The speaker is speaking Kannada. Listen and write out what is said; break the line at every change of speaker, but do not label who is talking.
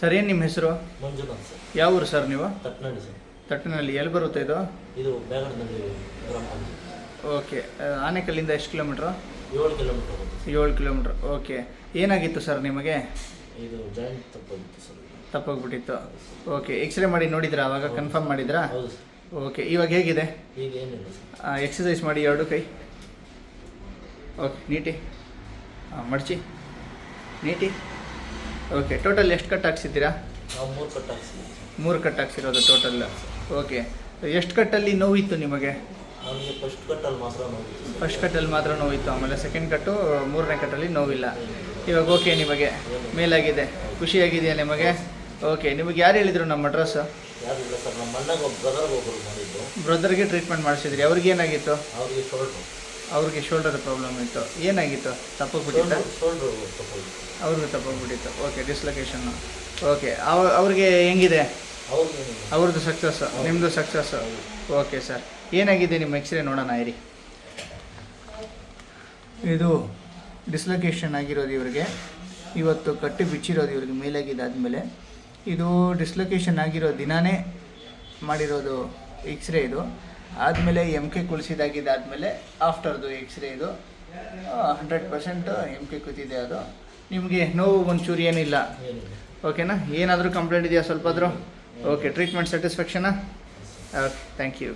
ಸರ್ ಏನು ನಿಮ್ಮ ಹೆಸರು?
ಮಂಜುನಾಥ್ ಸರ್.
ಯಾವ ಊರು ಸರ್ ನೀವು?
ಸರ್.
ತಟ್ಟಿನಲ್ಲಿ ಎಲ್ಲಿ ಬರುತ್ತೆ ಇದು?
ಇದು ಬ್ಯಾಗಡ್ನಲ್ಲಿ ಗ್ರಾಮ ಪಂಚಾಯತ್
ಓಕೆ ಆನೆಕಲ್ಲಿಂದ ಎಷ್ಟು ಕಿಲೋಮೀಟ್ರು?
ಏಳು ಕಿಲೋಮೀಟರ್
ಏಳು ಕಿಲೋಮೀಟ್ರ್. ಓಕೆ. ಏನಾಗಿತ್ತು ಸರ್ ನಿಮಗೆ?
ಇದು ಜಾಯಿಂಟ್ ತಪ್ಪಾಗಿತ್ತು ಸರ್.
ತಪ್ಪಾಗ್ಬಿಟ್ಟಿತ್ತು. ಓಕೆ. ಎಕ್ಸ್ರೇ ಮಾಡಿ ನೋಡಿದ್ರಾ? ಅವಾಗ ಕನ್ಫರ್ಮ್ ಮಾಡಿದ್ರಾ?
ಹೌದು ಸರ್.
ಓಕೆ. ಇವಾಗ ಹೇಗಿದೆ?
ಈಗ ಏನಿಲ್ಲ ಸರ್.
ಎಕ್ಸಸೈಸ್ ಮಾಡಿ ಎರಡು ಕೈ. ಓಕೆ ನೀಟಿ. ಹಾಂ ಮಡಚಿ. ನೀಟಿ. ಓಕೆ ಟೋಟಲ್ ಎಷ್ಟು ಕಟ್ ಹಾಕ್ಸಿದ್ದೀರಾ?
ನಾವು ಮೂರು ಕಟ್ ಹಾಕ್ಸಿದ್ವಿ.
ಮೂರು ಕಟ್ ಹಾಕ್ಸಿರೋದು ಟೋಟಲ್ ಓಕೆ ಎಷ್ಟು ಕಟ್ಟಲ್ಲಿ ನೋವಿತ್ತು ನಿಮಗೆ?
ನಮಗೆ ಫಸ್ಟ್ ಕಟ್ಟಲ್ಲಿ ಮಾತ್ರ ನೋವಿತ್ತು.
ಫಸ್ಟ್ ಕಟ್ಟಲ್ಲಿ ಮಾತ್ರ ನೋವಿತ್ತು ಆಮೇಲೆ ಸೆಕೆಂಡ್ ಕಟ್ಟು ಮೂರನೇ ಕಟ್ಟಲ್ಲಿ ನೋವಿಲ್ಲ. ಇವಾಗ ಓಕೆ ನಿಮಗೆ? ಮೇಲಾಗಿದೆ. ಖುಷಿಯಾಗಿದೆಯಾ ನಿಮಗೆ? ಓಕೆ ನಿಮಗೆ ಯಾರು ಹೇಳಿದರು ನಮ್ಮ ಅಡ್ರೆಸ್
ಯಾರಿಲ್ಲ ಸರ್ ನಮ್ಮ ಅಣ್ಣಗೆ ಒಬ್ಬ ಬ್ರದರ್ಗೆ ಒಬ್ಬರು ಮಾಡಿದ್ದು
ಬ್ರದರ್ಗೆ ಟ್ರೀಟ್ಮೆಂಟ್ ಮಾಡಿಸಿದ್ರಿ. ಅವ್ರಿಗೆ ಏನಾಗಿತ್ತು?
ಅವ್ರಿಗೆ ಶೋಲ್ಡ್ರು
ಅವ್ರಿಗೆ ಶೋಲ್ಡರ್ ಪ್ರಾಬ್ಲಮ್ ಇತ್ತು. ಏನಾಗಿತ್ತು? ತಪ್ಪೋಗ್ಬಿಟ್ಟಿತ್ತ ಅವ್ರಿಗೂ ತಪ್ಪೋಗ್ಬಿಟ್ಟಿತ್ತು. ಓಕೆ ಡಿಸ್ಲೊಕೇಶನ್ನು ಓಕೆ ಅವ ಅವ್ರಿಗೆ ಹೆಂಗಿದೆ? ಅವ್ರದ್ದು ಸಕ್ಸಸ್ ನಿಮ್ಮದು ಸಕ್ಸಸ್ ಓಕೆ ಸರ್ ಏನಾಗಿದೆ ನಿಮ್ಮ ಎಕ್ಸ್ರೇ ನೋಡೋಣ ಇರಿ. ಇದು ಡಿಸ್ಲೊಕೇಶನ್ ಆಗಿರೋದು ಇವ್ರಿಗೆ. ಇವತ್ತು ಕಟ್ಟಿ ಬಿಚ್ಚಿರೋದು ಇವ್ರಿಗೆ ಮೇಲಾಗಿದ್ದಾದಮೇಲೆ ಇದು ಡಿಸ್ಲೊಕೇಶನ್ ಆಗಿರೋ ದಿನಾನೇ ಮಾಡಿರೋದು ಎಕ್ಸ್ರೇ ಇದು. ಆದಮೇಲೆ ಎಂ ಕೆ ಕುಳಿಸಿದಾಗಿದ್ದಾದಮೇಲೆ ಆಫ್ಟರ್ದು ಎಕ್ಸ್ರೇ ಇದು. ಹಂಡ್ರೆಡ್ ಪರ್ಸೆಂಟ್ ಎಂ ಕೆ ಕೂತಿದೆ ಅದು. ನಿಮಗೆ ನೋವು ಒಂಚೂರು
ಏನಿಲ್ಲ.
ಓಕೆನಾ ಏನಾದರೂ ಕಂಪ್ಲೇಂಟ್ ಇದೆಯಾ ಸ್ವಲ್ಪ ಆದರೂ? ಓಕೆ ಟ್ರೀಟ್ಮೆಂಟ್ ಸ್ಯಾಟಿಸ್ಫ್ಯಾಕ್ಷನಾ ಥ್ಯಾಂಕ್ ಯು